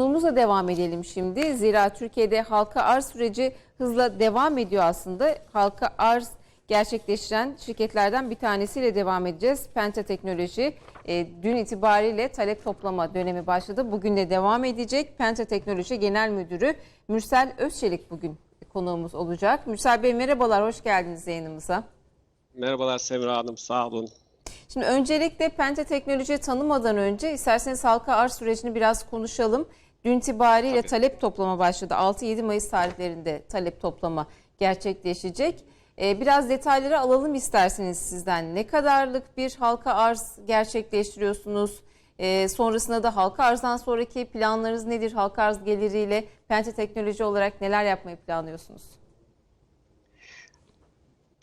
Konumuza devam edelim şimdi. Zira Türkiye'de halka arz süreci hızla devam ediyor aslında. Halka arz gerçekleştiren şirketlerden bir tanesiyle devam edeceğiz. Penta Teknoloji e, dün itibariyle talep toplama dönemi başladı. Bugün de devam edecek. Penta Teknoloji Genel Müdürü Mürsel Özçelik bugün konuğumuz olacak. Mürsel Bey merhabalar, hoş geldiniz yayınımıza. Merhabalar Semra Hanım, sağ olun. Şimdi öncelikle Penta Teknoloji'yi tanımadan önce isterseniz halka arz sürecini biraz konuşalım. Dün itibariyle Tabii. talep toplama başladı. 6-7 Mayıs tarihlerinde talep toplama gerçekleşecek. Ee, biraz detayları alalım isterseniz sizden. Ne kadarlık bir halka arz gerçekleştiriyorsunuz? Ee, sonrasında da halka arzdan sonraki planlarınız nedir? Halka arz geliriyle Penta Teknoloji olarak neler yapmayı planlıyorsunuz?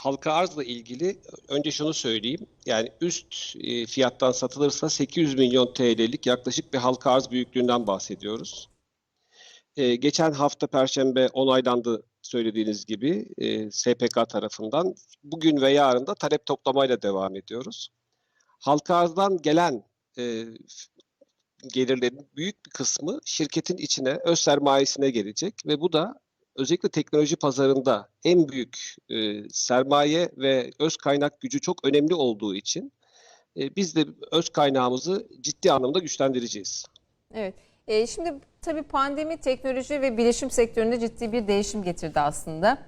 Halka arzla ilgili önce şunu söyleyeyim. Yani üst e, fiyattan satılırsa 800 milyon TL'lik yaklaşık bir halka arz büyüklüğünden bahsediyoruz. E, geçen hafta Perşembe onaylandı söylediğiniz gibi e, SPK tarafından. Bugün ve yarın da talep toplamayla devam ediyoruz. Halka arzdan gelen gelirlerin büyük bir kısmı şirketin içine, öz sermayesine gelecek ve bu da özellikle teknoloji pazarında en büyük e, sermaye ve öz kaynak gücü çok önemli olduğu için e, biz de öz kaynağımızı ciddi anlamda güçlendireceğiz. Evet. Ee, şimdi tabii pandemi teknoloji ve bilişim sektöründe ciddi bir değişim getirdi aslında.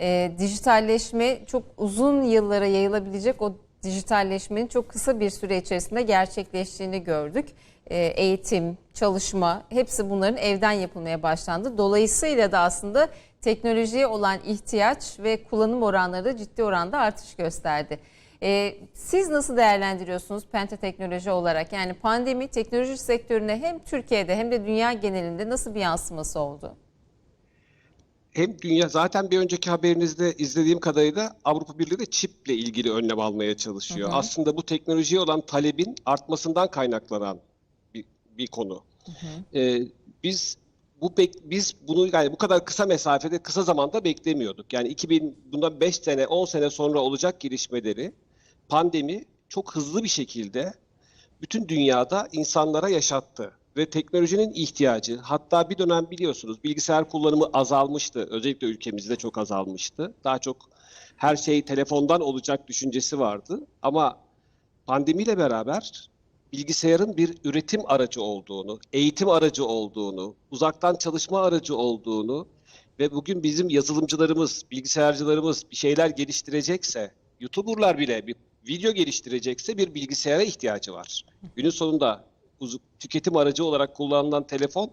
Ee, dijitalleşme çok uzun yıllara yayılabilecek o dijitalleşmenin çok kısa bir süre içerisinde gerçekleştiğini gördük. Ee, eğitim, çalışma hepsi bunların evden yapılmaya başlandı. Dolayısıyla da aslında teknolojiye olan ihtiyaç ve kullanım oranları da ciddi oranda artış gösterdi. Ee, siz nasıl değerlendiriyorsunuz Penta Teknoloji olarak? Yani pandemi teknoloji sektörüne hem Türkiye'de hem de dünya genelinde nasıl bir yansıması oldu? Hem dünya zaten bir önceki haberinizde izlediğim kadarıyla Avrupa Birliği de çiple ilgili önlem almaya çalışıyor. Aslında bu teknolojiye olan talebin artmasından kaynaklanan bir, konu. Ee, biz bu bek- biz bunu yani bu kadar kısa mesafede kısa zamanda beklemiyorduk. Yani 2000 bundan 5 sene 10 sene sonra olacak gelişmeleri pandemi çok hızlı bir şekilde bütün dünyada insanlara yaşattı ve teknolojinin ihtiyacı hatta bir dönem biliyorsunuz bilgisayar kullanımı azalmıştı. Özellikle ülkemizde çok azalmıştı. Daha çok her şey telefondan olacak düşüncesi vardı ama pandemiyle beraber bilgisayarın bir üretim aracı olduğunu, eğitim aracı olduğunu, uzaktan çalışma aracı olduğunu ve bugün bizim yazılımcılarımız, bilgisayarcılarımız bir şeyler geliştirecekse, YouTuber'lar bile bir video geliştirecekse bir bilgisayara ihtiyacı var. Günün sonunda tüketim aracı olarak kullanılan telefon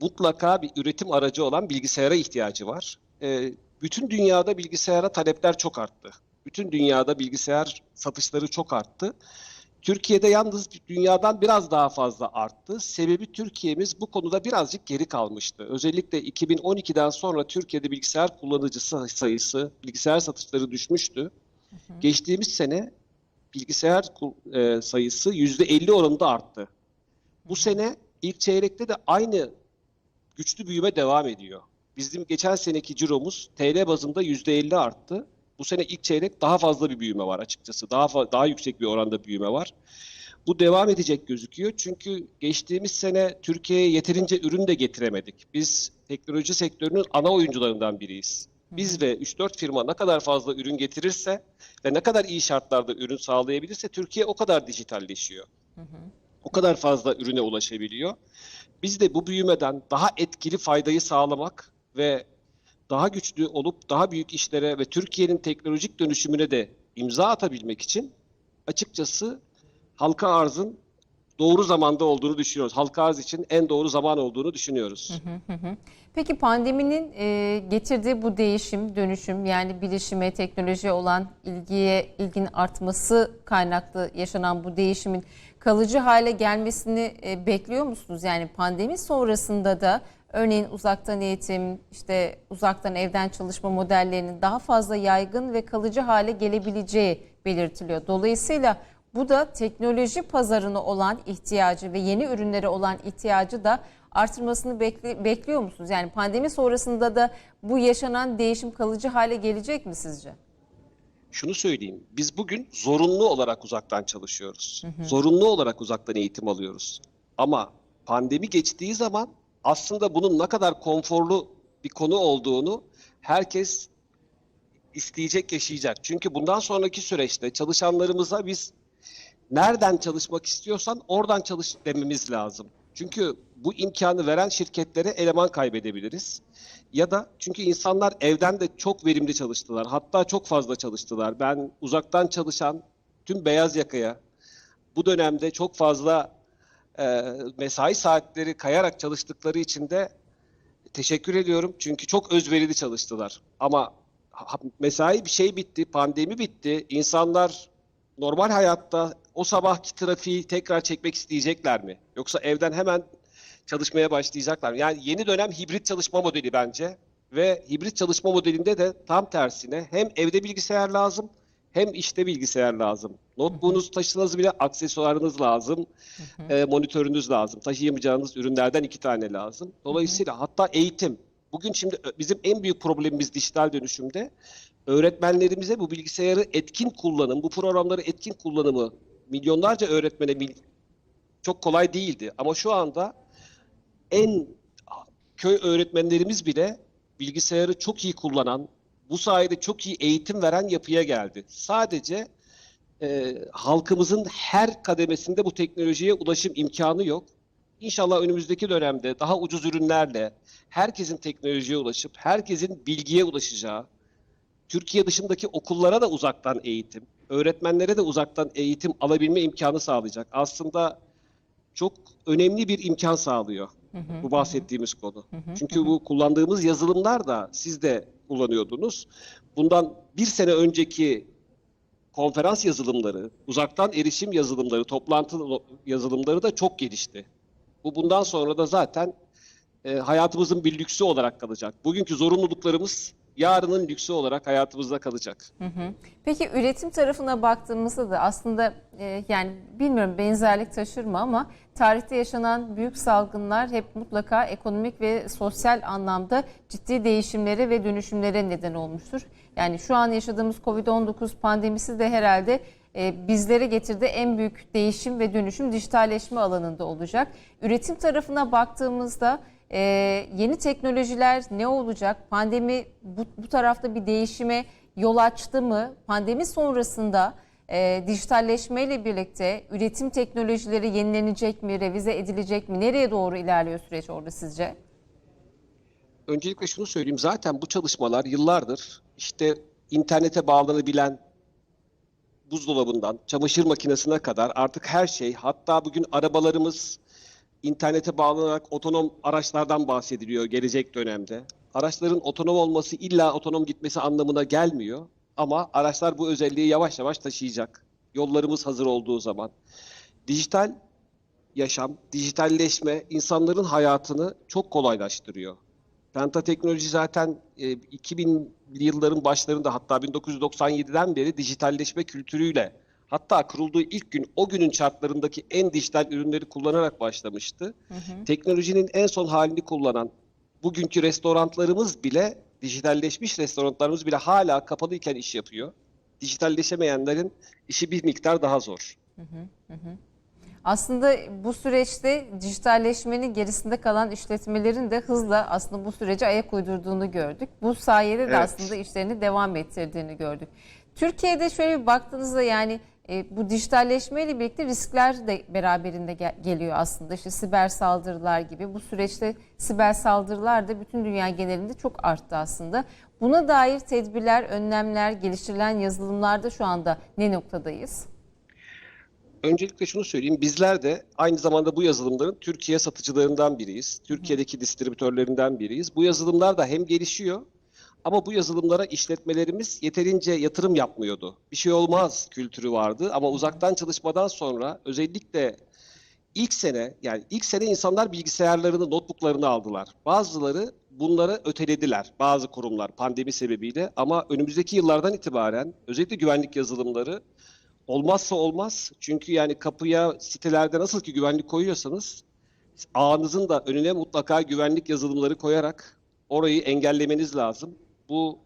mutlaka bir üretim aracı olan bilgisayara ihtiyacı var. Ee, bütün dünyada bilgisayara talepler çok arttı. Bütün dünyada bilgisayar satışları çok arttı. Türkiye'de yalnız dünyadan biraz daha fazla arttı. Sebebi Türkiye'miz bu konuda birazcık geri kalmıştı. Özellikle 2012'den sonra Türkiye'de bilgisayar kullanıcısı sayısı, bilgisayar satışları düşmüştü. Geçtiğimiz sene bilgisayar e, sayısı %50 oranında arttı. Bu sene ilk çeyrekte de aynı güçlü büyüme devam ediyor. Bizim geçen seneki ciromuz TL bazında %50 arttı. Bu sene ilk çeyrek daha fazla bir büyüme var açıkçası. Daha daha yüksek bir oranda büyüme var. Bu devam edecek gözüküyor. Çünkü geçtiğimiz sene Türkiye'ye yeterince ürün de getiremedik. Biz teknoloji sektörünün ana oyuncularından biriyiz. Biz ve 3-4 firma ne kadar fazla ürün getirirse ve ne kadar iyi şartlarda ürün sağlayabilirse Türkiye o kadar dijitalleşiyor. O kadar fazla ürüne ulaşabiliyor. Biz de bu büyümeden daha etkili faydayı sağlamak ve daha güçlü olup daha büyük işlere ve Türkiye'nin teknolojik dönüşümüne de imza atabilmek için açıkçası halka arzın doğru zamanda olduğunu düşünüyoruz. Halka arz için en doğru zaman olduğunu düşünüyoruz. Peki pandeminin e, getirdiği bu değişim, dönüşüm yani bilişime, teknolojiye olan ilgiye, ilginin artması kaynaklı yaşanan bu değişimin kalıcı hale gelmesini e, bekliyor musunuz? Yani pandemi sonrasında da örneğin uzaktan eğitim, işte uzaktan evden çalışma modellerinin daha fazla yaygın ve kalıcı hale gelebileceği belirtiliyor. Dolayısıyla bu da teknoloji pazarına olan ihtiyacı ve yeni ürünlere olan ihtiyacı da artırmasını bekli- bekliyor musunuz? Yani pandemi sonrasında da bu yaşanan değişim kalıcı hale gelecek mi sizce? Şunu söyleyeyim. Biz bugün zorunlu olarak uzaktan çalışıyoruz. Zorunlu olarak uzaktan eğitim alıyoruz. Ama pandemi geçtiği zaman aslında bunun ne kadar konforlu bir konu olduğunu herkes isteyecek, yaşayacak. Çünkü bundan sonraki süreçte çalışanlarımıza biz nereden çalışmak istiyorsan oradan çalış dememiz lazım. Çünkü bu imkanı veren şirketlere eleman kaybedebiliriz. Ya da çünkü insanlar evden de çok verimli çalıştılar. Hatta çok fazla çalıştılar. Ben uzaktan çalışan tüm beyaz yakaya bu dönemde çok fazla e, mesai saatleri kayarak çalıştıkları için de teşekkür ediyorum. Çünkü çok özverili çalıştılar. Ama mesai bir şey bitti, pandemi bitti. İnsanlar normal hayatta o sabahki trafiği tekrar çekmek isteyecekler mi? Yoksa evden hemen çalışmaya başlayacaklar mı? Yani yeni dönem hibrit çalışma modeli bence. Ve hibrit çalışma modelinde de tam tersine hem evde bilgisayar lazım hem işte bilgisayar lazım. Notebook'unuz taşısanız bile aksesuarınız lazım, e, monitörünüz lazım. Taşıyamayacağınız ürünlerden iki tane lazım. Dolayısıyla hatta eğitim. Bugün şimdi bizim en büyük problemimiz dijital dönüşümde öğretmenlerimize bu bilgisayarı etkin kullanım, bu programları etkin kullanımı milyonlarca öğretmene bil- çok kolay değildi. Ama şu anda en köy öğretmenlerimiz bile bilgisayarı çok iyi kullanan, bu sayede çok iyi eğitim veren yapıya geldi. Sadece e, halkımızın her kademesinde bu teknolojiye ulaşım imkanı yok. İnşallah önümüzdeki dönemde daha ucuz ürünlerle herkesin teknolojiye ulaşıp herkesin bilgiye ulaşacağı, Türkiye dışındaki okullara da uzaktan eğitim, öğretmenlere de uzaktan eğitim alabilme imkanı sağlayacak. Aslında çok önemli bir imkan sağlıyor bu bahsettiğimiz konu. Çünkü bu kullandığımız yazılımlar da siz de kullanıyordunuz. Bundan bir sene önceki konferans yazılımları, uzaktan erişim yazılımları, toplantı yazılımları da çok gelişti. Bu bundan sonra da zaten e, hayatımızın bir lüksü olarak kalacak. Bugünkü zorunluluklarımız yarının lüksü olarak hayatımızda kalacak. Hı hı. Peki üretim tarafına baktığımızda da aslında e, yani bilmiyorum benzerlik taşır mı ama tarihte yaşanan büyük salgınlar hep mutlaka ekonomik ve sosyal anlamda ciddi değişimlere ve dönüşümlere neden olmuştur. Yani şu an yaşadığımız Covid-19 pandemisi de herhalde e, bizlere getirdiği en büyük değişim ve dönüşüm dijitalleşme alanında olacak. Üretim tarafına baktığımızda e, yeni teknolojiler ne olacak? Pandemi bu, bu tarafta bir değişime yol açtı mı? Pandemi sonrasında e, dijitalleşmeyle birlikte üretim teknolojileri yenilenecek mi, revize edilecek mi? Nereye doğru ilerliyor süreç orada sizce? Öncelikle şunu söyleyeyim. Zaten bu çalışmalar yıllardır işte internete bağlanabilen buzdolabından çamaşır makinesine kadar artık her şey hatta bugün arabalarımız internete bağlanarak otonom araçlardan bahsediliyor gelecek dönemde. Araçların otonom olması illa otonom gitmesi anlamına gelmiyor ama araçlar bu özelliği yavaş yavaş taşıyacak. Yollarımız hazır olduğu zaman. Dijital yaşam, dijitalleşme insanların hayatını çok kolaylaştırıyor. Penta Teknoloji zaten e, 2000'li yılların başlarında hatta 1997'den beri dijitalleşme kültürüyle hatta kurulduğu ilk gün o günün şartlarındaki en dijital ürünleri kullanarak başlamıştı. Teknolojinin en son halini kullanan bugünkü restoranlarımız bile dijitalleşmiş restoranlarımız bile hala kapalıyken iş yapıyor. Dijitalleşemeyenlerin işi bir miktar daha zor. Aslında bu süreçte dijitalleşmenin gerisinde kalan işletmelerin de hızla aslında bu sürece ayak uydurduğunu gördük. Bu sayede de Evet. aslında işlerini devam ettirdiğini gördük. Türkiye'de şöyle bir baktığınızda yani e, bu dijitalleşmeyle birlikte riskler de beraberinde gel- geliyor aslında. İşte siber saldırılar gibi. Bu süreçte siber saldırılar da bütün dünya genelinde çok arttı aslında. Buna dair tedbirler, önlemler, geliştirilen yazılımlarda şu anda ne noktadayız? Öncelikle şunu söyleyeyim. Bizler de aynı zamanda bu yazılımların Türkiye satıcılarından biriyiz. Türkiye'deki distribütörlerinden biriyiz. Bu yazılımlar da hem gelişiyor ama bu yazılımlara işletmelerimiz yeterince yatırım yapmıyordu. Bir şey olmaz kültürü vardı ama uzaktan çalışmadan sonra özellikle ilk sene yani ilk sene insanlar bilgisayarlarını, notebooklarını aldılar. Bazıları bunları ötelediler bazı kurumlar pandemi sebebiyle ama önümüzdeki yıllardan itibaren özellikle güvenlik yazılımları olmazsa olmaz. Çünkü yani kapıya sitelerde nasıl ki güvenlik koyuyorsanız ağınızın da önüne mutlaka güvenlik yazılımları koyarak orayı engellemeniz lazım. Bu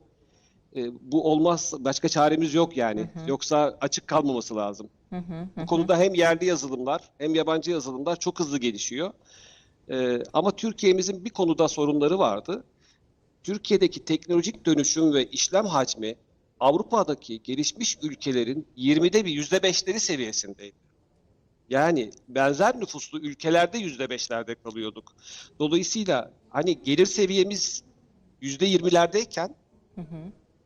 e, bu olmaz başka çaremiz yok yani. Yoksa açık kalmaması lazım. Bu konuda hem yerli yazılımlar hem yabancı yazılımlar çok hızlı gelişiyor. Ee, ama Türkiye'mizin bir konuda sorunları vardı. Türkiye'deki teknolojik dönüşüm ve işlem hacmi Avrupa'daki gelişmiş ülkelerin 20'de bir %5'leri seviyesindeydi. Yani benzer nüfuslu ülkelerde %5'lerde kalıyorduk. Dolayısıyla hani gelir seviyemiz %20'lerdeyken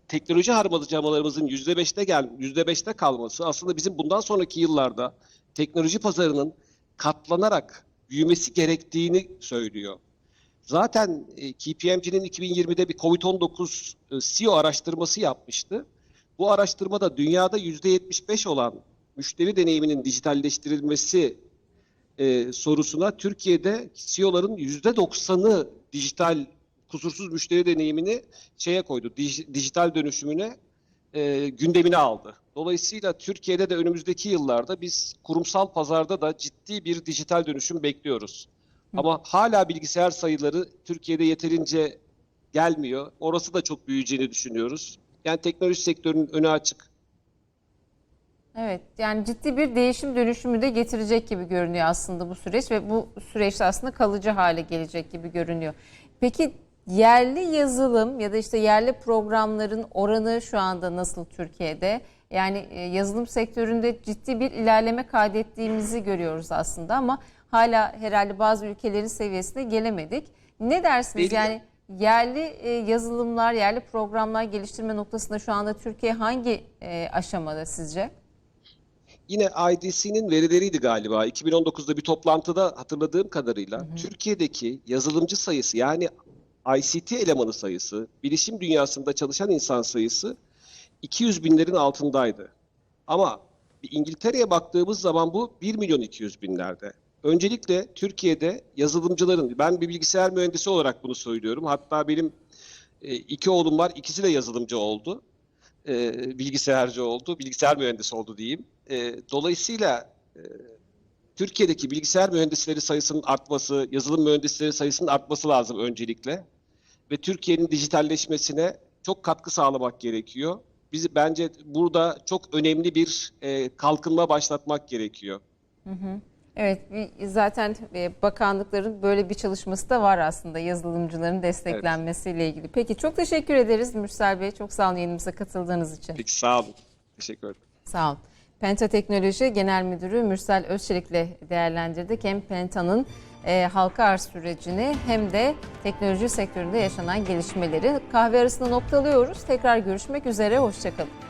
teknoloji harcamalarımızın %5'te gel %5'te kalması aslında bizim bundan sonraki yıllarda teknoloji pazarının katlanarak büyümesi gerektiğini söylüyor. Zaten e, KPMG'nin 2020'de bir COVID-19 e, CEO araştırması yapmıştı. Bu araştırmada dünyada %75 olan müşteri deneyiminin dijitalleştirilmesi e, sorusuna Türkiye'de CEO'ların %90'ı dijital kusursuz müşteri deneyimini şeye koydu, dij- dijital dönüşümüne e, gündemine aldı. Dolayısıyla Türkiye'de de önümüzdeki yıllarda biz kurumsal pazarda da ciddi bir dijital dönüşüm bekliyoruz. Ama hala bilgisayar sayıları Türkiye'de yeterince gelmiyor. Orası da çok büyüyeceğini düşünüyoruz. Yani teknoloji sektörünün önü açık. Evet yani ciddi bir değişim dönüşümü de getirecek gibi görünüyor aslında bu süreç ve bu süreçte aslında kalıcı hale gelecek gibi görünüyor. Peki yerli yazılım ya da işte yerli programların oranı şu anda nasıl Türkiye'de? Yani e, yazılım sektöründe ciddi bir ilerleme kaydettiğimizi görüyoruz aslında ama hala herhalde bazı ülkelerin seviyesine gelemedik. Ne dersiniz? Belli- Yani yerli e, yazılımlar, yerli programlar geliştirme noktasında şu anda Türkiye hangi e, aşamada sizce? Yine IDC'nin verileriydi galiba. 2019'da bir toplantıda hatırladığım kadarıyla Türkiye'deki yazılımcı sayısı yani ICT elemanı sayısı, bilişim dünyasında çalışan insan sayısı 200 binlerin altındaydı. Ama İngiltere'ye baktığımız zaman bu 1 milyon 200 binlerde. Öncelikle Türkiye'de yazılımcıların, ben bir bilgisayar mühendisi olarak bunu söylüyorum. Hatta benim e, iki oğlum var, ikisi de yazılımcı oldu. E, bilgisayarcı oldu, bilgisayar mühendisi oldu diyeyim. E, dolayısıyla Türkiye'deki bilgisayar mühendisleri sayısının artması, yazılım mühendisleri sayısının artması lazım öncelikle. Ve Türkiye'nin dijitalleşmesine çok katkı sağlamak gerekiyor. Biz bence burada çok önemli bir e, kalkınma başlatmak gerekiyor. Evet, bir- zaten e, bakanlıkların böyle bir çalışması da var aslında yazılımcıların desteklenmesiyle ilgili. Peki çok teşekkür ederiz Mürsel Bey. Çok sağ olun yayınımıza katıldığınız için. Peki sağ olun. Teşekkür ederim. Sağ olun. Penta Teknoloji Genel Müdürü Mürsel Özçelik'le değerlendirdik. Hem Penta'nın e, halka arz sürecini hem de teknoloji sektöründe yaşanan gelişmeleri kahve arasında noktalıyoruz. Tekrar görüşmek üzere, hoşçakalın.